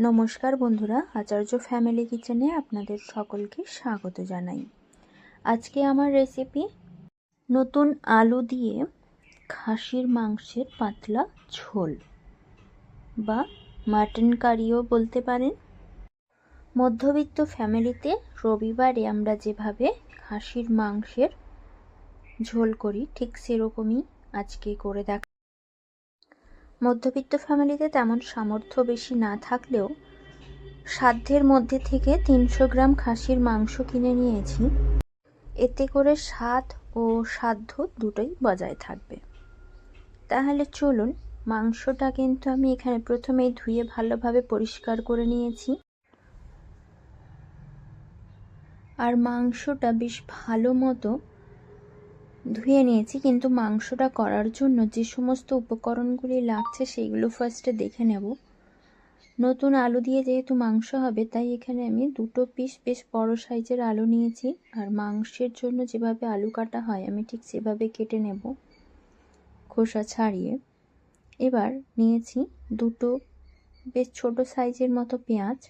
নমস্কার বন্ধুরা, আচার্য ফ্যামিলি কিচেনে আপনাদের সকলকে স্বাগত জানাই। আজকে আমার রেসিপি নতুন আলু দিয়ে খাসির মাংসের পাতলা ঝোল বা মাটন কারিও বলতে পারেন। মধ্যবিত্ত ফ্যামিলিতে রবিবারে আমরা যেভাবে খাসির মাংসের ঝোল করি, ঠিক সেরকমই আজকে করে দেখ মধ্যবিত্ত ফ্যামিলিতে তেমন সামর্থ্য বেশি না থাকলেও সাধ্যের মধ্যে থেকে তিনশো গ্রাম খাসির মাংস কিনে নিয়েছি। এতে করে স্বাদ ও সাধ্য দুটোই বজায় থাকবে। তাহলে চলুন, মাংসটা কিন্তু আমি এখানে প্রথমেই ধুয়ে ভালোভাবে পরিষ্কার করে নিয়েছি। আর মাংসটা বেশ ভালো মতো ধুয়ে নিয়েছি, কিন্তু মাংসটা করার জন্য যে সমস্ত উপকরণগুলি লাগছে সেইগুলো ফার্স্টে দেখে নেব। নতুন আলু দিয়ে যেহেতু মাংস হবে, তাই এখানে আমি দুটো পিস বেশ বড় সাইজের আলু নিয়েছি। আর মাংসের জন্য যেভাবে আলু কাটা হয়, আমি ঠিক সেভাবে কেটে নেব খোসা ছাড়িয়ে। এবার নিয়েছি দুটো বেশ ছোট সাইজের মতো পেঁয়াজ।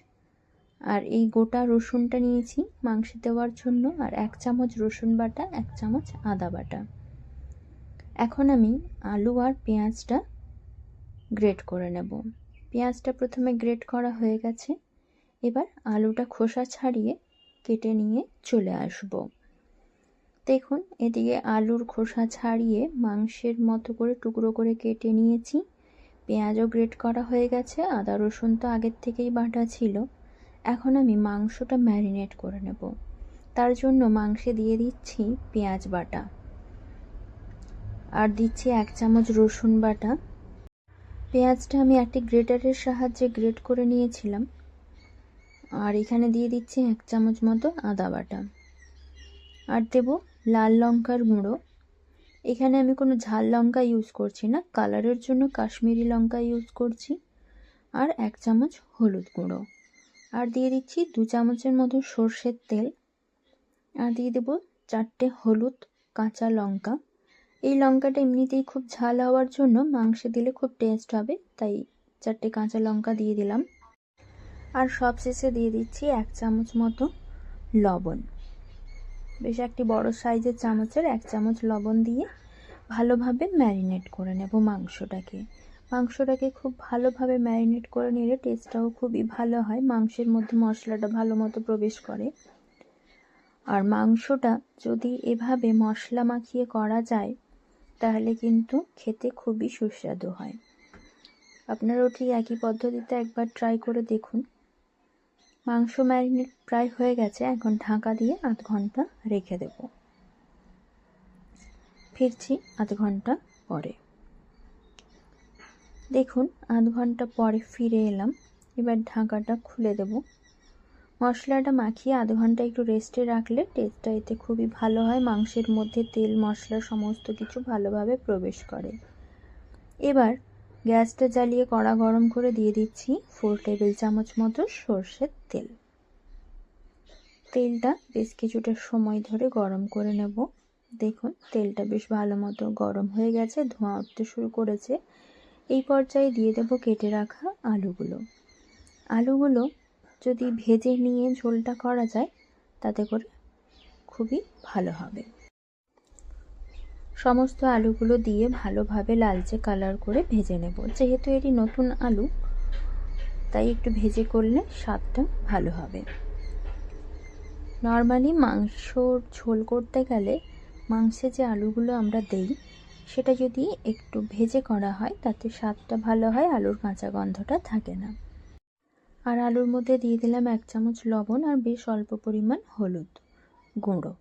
আর এই গোটা রসুনটা নিয়েছি মাংসে দেওয়ার জন্য, আর এক চামচ রসুন বাটা, এক চামচ আদা বাটা। এখন আমি আলু আর পেঁয়াজটা গ্রেট করে নেব। পেঁয়াজটা প্রথমে গ্রেট করা হয়ে গেছে। এবার আলুটা খোসা ছাড়িয়ে কেটে নিয়ে চলে আসব। দেখুন, এদিকে আলুর খোসা ছাড়িয়ে মাংসের মতো করে টুকরো করে কেটে নিয়েছি। পেঁয়াজও গ্রেট করা হয়ে গেছে, আদা রসুন তো আগের থেকেই বাটা ছিল। এখন আমি মাংসটা ম্যারিনেট করে নেব। তার জন্য মাংসে দিয়ে দিচ্ছি পেঁয়াজ বাটা। আর দিচ্ছি এক চামচ রসুন বাটা। পেঁয়াজটা আমি একটি গ্রেটারের সাহায্যে গ্রেট করে নিয়েছিলাম। আর এখানে দিয়ে দিচ্ছি এক চামচ মতো আদা বাটা। আর দেব লাল লঙ্কার গুঁড়ো। এখানে আমি কোনো ঝাল লঙ্কা ইউজ করছি না, কালারের জন্য কাশ্মীরি লঙ্কা ইউজ করছি। আর এক চামচ হলুদ গুঁড়ো। আর দিয়ে দিচ্ছি দু চামচের মতো সর্ষের তেল। আর দিয়ে দেবো চারটে হলুদ কাঁচা লঙ্কা। এই লঙ্কাটা এমনিতেই খুব ঝাল হওয়ার জন্য মাংসে দিলে খুব টেস্ট হবে, তাই চারটে কাঁচা লঙ্কা দিয়ে দিলাম। আর সব শেষে দিয়ে দিচ্ছি এক চামচ মতো লবণ। বেশ একটি বড় সাইজের চামচের এক চামচ লবণ দিয়ে ভালোভাবে ম্যারিনেট করে নেব মাংসটাকে। মাংসটাকে খুব ভালোভাবে ম্যারিনেট করে নিলে টেস্টটাও খুবই ভালো হয়। মাংসের মধ্যে মশলাটা ভালো মতো প্রবেশ করে। আর মাংসটা যদি এভাবে মশলা মাখিয়ে করা যায়, তাহলে কিন্তু খেতে খুবই সুস্বাদু হয়। আপনারাও ঠিক একই পদ্ধতিতে একবার ট্রাই করে দেখুন। মাংস ম্যারিনেট প্রায় হয়ে গেছে, এখন ঢাকা দিয়ে আধ ঘণ্টা রেখে দেব। ফিরছি আধ ঘণ্টা পরে। দেখুন, আধ ঘণ্টা পরে ফিরে এলাম। এবার ঢাকাটা খুলে দেব। মশলাটা মাখিয়ে আধ ঘণ্টা একটু রেস্টে রাখলে টেস্টটা এতে খুবই ভালো হয়। মাংসের মধ্যে তেল, মশলা সমস্ত কিছু ভালোভাবে প্রবেশ করে। এবার গ্যাসটা জ্বালিয়ে কড়া গরম করে দিয়ে দিচ্ছি ফোর টেবিল চামচ মতো সর্ষের তেল। তেলটা বেশ কিছুটা সময় ধরে গরম করে নেব। দেখুন, তেলটা বেশ ভালো মতো গরম হয়ে গেছে, ধোঁয়া উঠতে শুরু করেছে। এই পর্যায়ে দিয়ে দেব কেটে রাখা আলুগুলো। আলুগুলো যদি ভেজে নিয়ে ঝোলটা করা যায়, তাতে করে খুবই ভালো হবে। সমস্ত আলুগুলো দিয়ে ভালোভাবে লালচে কালার করে ভেজে নেব। যেহেতু এটি নতুন আলু, তাই একটু ভেজে করলে স্বাদটা ভালো হবে। নর্মালি মাংসর ঝোল করতে গেলে মাংসে যে আলুগুলো আমরা দেই সেটা যদি একটু ভেজে করা হয়, তাতে স্বাদটা ভালো হয়, আলুর কাঁচা গন্ধটা থাকে না। আর আলুর মধ্যে দিয়ে দিলাম এক চামচ লবণ আর বেশ অল্প পরিমাণ হলুদ গুঁড়ো।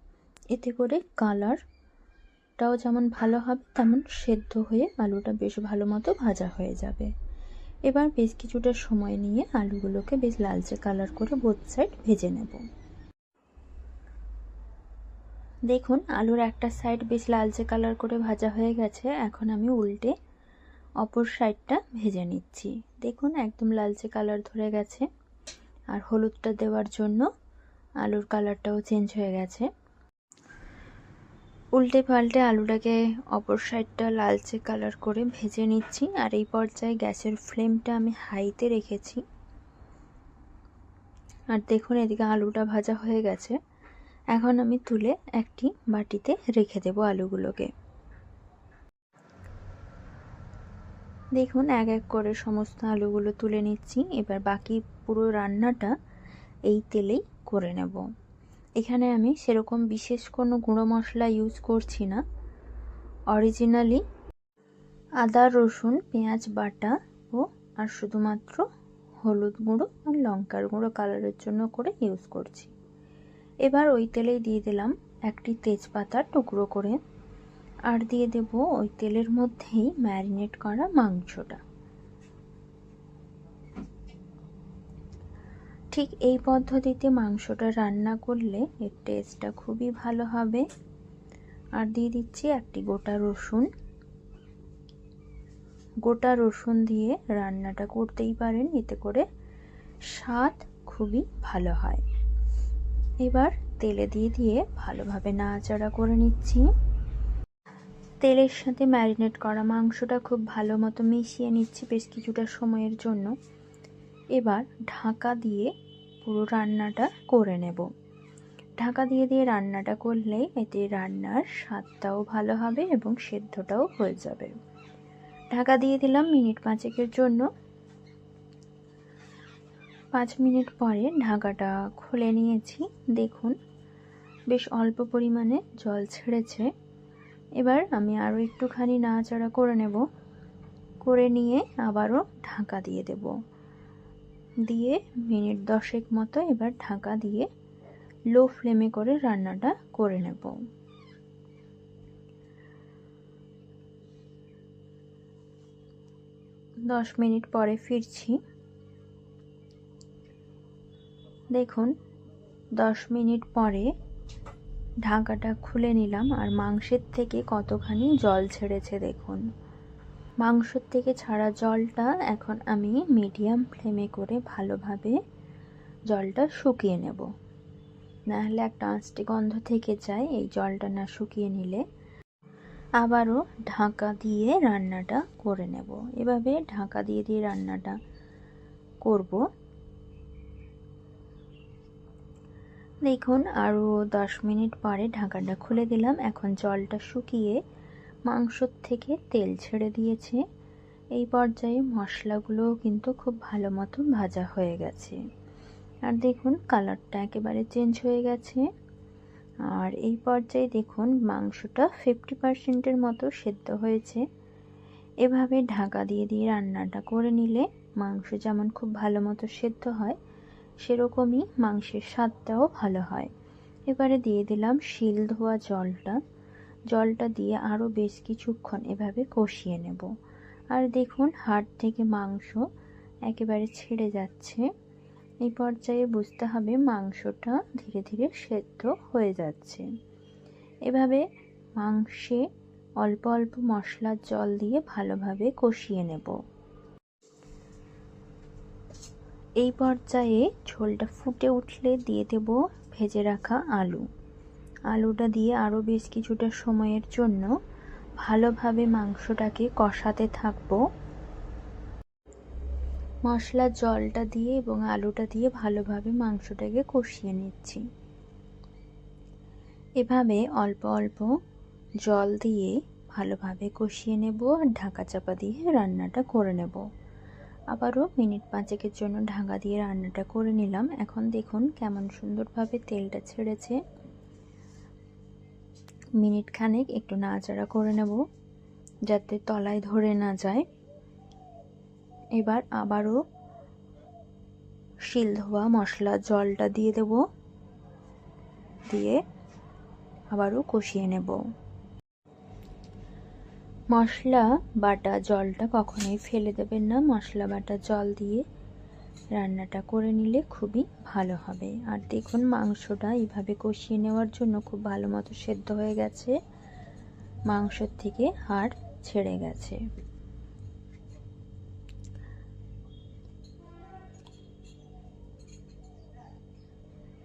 এতে করে কালারটাও যেমন ভালো হবে, তেমন সেদ্ধ হয়ে আলুটা বেশ ভালো মতো ভাজা হয়ে যাবে। এবার বেশ কিছুটা সময় নিয়ে আলুগুলোকে বেশ লালচে কালার করে বোথ সাইড ভেজে নেব। দেখুন, আলুর একটা সাইড বেশ লালচে কালার করে ভাজা হয়ে গেছে। এখন আমি উল্টে অপর সাইডটা ভেজে নিচ্ছি। দেখুন, একদম লালচে কালার ধরে গেছে। আর হলুদটা দেওয়ার জন্য আলুর কালারটাও চেঞ্জ হয়ে গেছে। উল্টে পাল্টে আলুটাকে অপর সাইডটা লালচে কালার করে ভেজে নিচ্ছি। আর এই পর্যায়ে গ্যাসের ফ্লেমটা আমি হাইতে রেখেছি। আর দেখুন, এদিকে আলুটা ভাজা হয়ে গেছে। এখন আমি তুলে একটি বাটিতে রেখে দেব আলুগুলোকে। দেখুন, এক এক করে সমস্ত আলুগুলো তুলে নিচ্ছি। এবার বাকি পুরো রান্নাটা এই তেলেই করে নেব। এখানে আমি সেরকম বিশেষ কোনো গুঁড়ো মশলা ইউজ করছি না। অরিজিনালি আদা, রসুন, পেঁয়াজ, বাটা ও আর শুধুমাত্র হলুদ গুঁড়ো আর লঙ্কার গুঁড়ো কালারের জন্য করে ইউজ করছি। এবার ওই তেলেই দিয়ে দিলাম একটি তেজপাতার টুকরো করে। আর দিয়ে দেব ওই তেলের মধ্যেই ম্যারিনেট করা মাংসটা। ঠিক এই পদ্ধতিতে মাংসটা রান্না করলে এর টেস্টটা খুবই ভালো হবে। আর দিয়ে দিচ্ছি একটি গোটা রসুন। গোটা রসুন দিয়ে রান্নাটা করতেই পারেন, এতে করে স্বাদ খুবই ভালো হয়। এবার তেলে দিয়ে দিয়ে ভালোভাবে নাড়াচাড়া করে নিচ্ছি। তেলের সাথে ম্যারিনেট করা মাংসটা খুব ভালো মতো মিশিয়ে নিচ্ছি বেশ কিছুটা সময়ের জন্য। এবার ঢাকা দিয়ে পুরো রান্নাটা করে নেব। ঢাকা দিয়ে দিয়ে রান্নাটা করলে এতে রান্নার স্বাদটাও ভালো হবে এবং সেদ্ধটাও হয়ে যাবে। ঢাকা দিয়ে দিলাম মিনিট পাঁচেকের জন্য। পাঁচ মিনিট পরে ঢাকাটা খুলে নিয়েছি। দেখুন, বেশ অল্প পরিমাণে জল ছেড়েছে। এবার আমি আরও একটুখানি নাড়াচাড়া করে নেব। করে নিয়ে আবারও ঢাকা দিয়ে দেব। দিয়ে মিনিট দশেক মতো এবার ঢাকা দিয়ে লো ফ্লেমে করে রান্নাটা করে নেব। দশ মিনিট পরে ফিরছি। দেখুন, দশ মিনিট পরে ঢাকাটা খুলে নিলাম আর মাংসের থেকে কতখানি জল ছেড়েছে দেখুন। মাংসর থেকে ছাড়া জলটা এখন আমি মিডিয়াম ফ্লেমে করে ভালোভাবে জলটা শুকিয়ে নেব। নাহলে একটা আঁচটি গন্ধ থেকে যায় এই জলটা না শুকিয়ে নিলে। আবারও ঢাকা দিয়ে রান্নাটা করে নেব। এভাবে ঢাকা দিয়ে দিয়ে রান্নাটা করব। দেখুন আরও দশ মিনিট পরে ঢাকাটা খুলে দিলাম। এখন জলটা শুকিয়ে মাংসর থেকে তেল ছেড়ে দিয়েছে। এই পর্যায়ে মশলাগুলোও কিন্তু খুব ভালো মতো ভাজা হয়ে গেছে। আর দেখুন, কালারটা একেবারে চেঞ্জ হয়ে গেছে। আর এই পর্যায়ে দেখুন, মাংসটা ফিফটি পার্সেন্টের মতো সেদ্ধ হয়েছে। এভাবে ঢাকা দিয়ে দিয়ে রান্নাটা করে নিলে মাংস যেমন খুব ভালো মতো সেদ্ধ হয় সেরকমই মাংসের স্বাদটাও ভালো হয়। এবারে দিয়ে দিলাম শিল ধোয়া জলটা। জলটা দিয়ে আরও বেশ কিছুক্ষণ এভাবে কষিয়ে নেব। আর দেখুন, হাড় থেকে মাংস একেবারে ছেড়ে যাচ্ছে। এই পর্যায়ে বুঝতে হবে মাংসটা ধীরে ধীরে সেদ্ধ হয়ে যাচ্ছে। এভাবে মাংসে অল্প অল্প মশলার জল দিয়ে ভালোভাবে কষিয়ে নেব। এই পর্যায়ে ঝোলটা ফুটে উঠলে দিয়ে দেব ভেজে রাখা আলু। আলুটা দিয়ে আরও বেশ কিছুটা সময়ের জন্য ভালোভাবে মাংসটাকে কষাতে থাকব। মশলার জলটা দিয়ে এবং আলুটা দিয়ে ভালোভাবে মাংসটাকে কষিয়ে নিচ্ছি। এভাবে অল্প অল্প জল দিয়ে ভালোভাবে কষিয়ে নেব আর ঢাকা চাপা দিয়ে রান্নাটা করে নেব। আবারও মিনিট পাঁচেকের জন্য ঢাকা দিয়ে রান্নাটা করে নিলাম। এখন দেখুন কেমন সুন্দরভাবে তেলটা ছেড়েছে। মিনিট খানেক একটু নাড়াচাড়া করে নেব যাতে তলায় ধরে না যায়। এবার আবারও শিল ধোয়া মশলা জলটা দিয়ে দেব। দিয়ে আবারও কষিয়ে নেব। মশলা বাটা জলটা কখনোই ফেলে দেবেন না। মশলা বাটা জল দিয়ে রান্নাটা করে নিলে খুবই ভালো হবে। আর দেখুন, মাংসটা এইভাবে কষিয়ে নেওয়ার জন্য খুব ভালো মতো সেদ্ধ হয়ে গেছে। মাংসর থেকে হাড় ছেড়ে গেছে।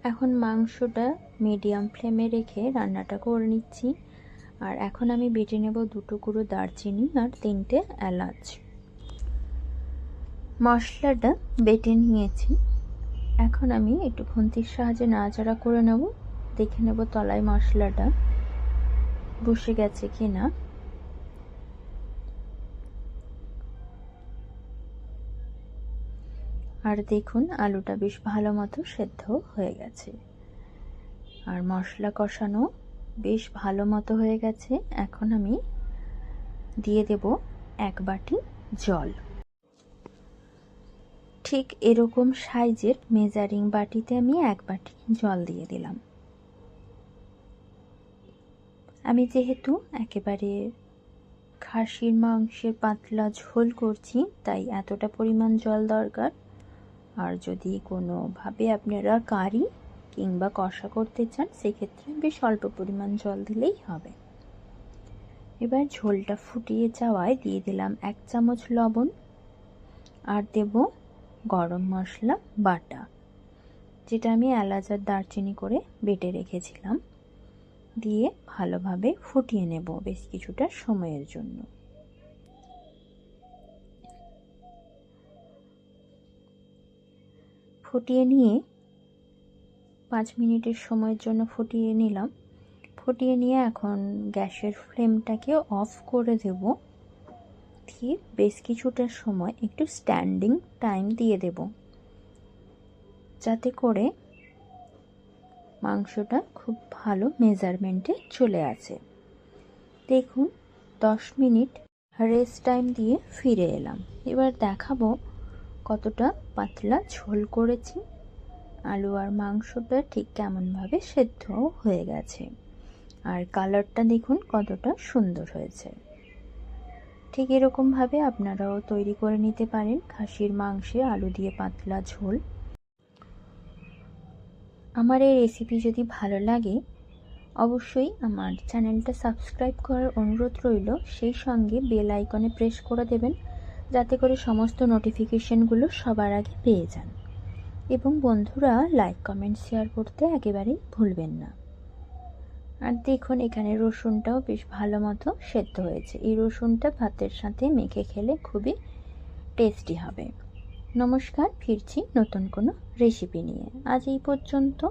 এখন মাংসটা মিডিয়াম ফ্লেমে রেখে রান্নাটা করে নিচ্ছি। আর এখন আমি বেটে নেব দুটো গুঁড়ো দারচিনি আর তিনটে এলাচ। মশলাটা বেটে নিয়েছি। এখন আমি একটু খুন্তির সাহায্যে নাড়াচাড়া করে নেব। দেখে নেব তলায় মশলাটা বসে গেছে কি না আর দেখুন, আলুটা বেশ ভালো মতো সেদ্ধ হয়ে গেছে। আর মশলা কষানো বেশ ভালো মতো হয়ে গেছে। এখন আমি দিয়ে দেব এক বাটি জল। ঠিক এরকম সাইজের মেজারিং বাটিতে আমি এক বাটি জল দিয়ে দিলাম। আমি যেহেতু একেবারে খাসির মাংসের পাতলা ঝোল করছি, তাই এতটা পরিমাণ জল দরকার। আর যদি কোনোভাবে আপনারা কারি কিংবা কষা করতে চান, সেক্ষেত্রে বেশ অল্প পরিমাণ জল দিলেই হবে। এবার ঝোলটা ফুটিয়ে যাওয়ায় দিয়ে দিলাম এক চামচ লবণ আর দেব গরম মশলা, বাটা, যেটা আমি এলাচ আর দারচিনি করে বেটে রেখেছিলাম। দিয়ে ভালোভাবে ফুটিয়ে নেব বেশ কিছুটা সময়ের জন্য। ফুটিয়ে নিয়ে পাঁচ মিনিটের সময়ের জন্য ফুটিয়ে নিলাম। ফুটিয়ে নিয়ে এখন গ্যাসের ফ্লেমটাকে অফ করে দেব। দিয়ে বেশ কিছুটা সময় একটু স্ট্যান্ডিং টাইম দিয়ে দেব। যাতে করে মাংসটা খুব ভালো মেজারমেন্টে চলে আসে। দেখুন, দশ মিনিট রেস্ট টাইম দিয়ে ফিরে এলাম। এবার দেখাবো কতটা পাতলা ঝোল করেছি। আলু আর মাংসটা ঠিক কেমনভাবে সেদ্ধ হয়ে গেছে। আর কালারটা দেখুন কতটা সুন্দর হয়েছে। ঠিক এরকমভাবে আপনারাও তৈরি করে নিতে পারেন খাসির মাংসে আলু দিয়ে পাতলা ঝোল। আমার এই রেসিপি যদি ভালো লাগে, অবশ্যই আমার চ্যানেলটা সাবস্ক্রাইব করার অনুরোধ রইল। সেই সঙ্গে বেল আইকনে প্রেস করে দেবেন, যাতে করে সমস্ত নোটিফিকেশনগুলো সবার আগে পেয়ে যান। এবং বন্ধুরা লাইক কমেন্ট শেয়ার করতে একেবারেই ভুলবেন না। আর দেখুন, এখানে রসুনটাও বেশ ভালো মতো সেদ্ধ হয়েছে। এই রসুনটা ভাতের সাথে মেখে খেলে খুবই টেস্টি হবে। নমস্কার, ফিরছি নতুন কোনো রেসিপি নিয়ে। আজ এই পর্যন্ত।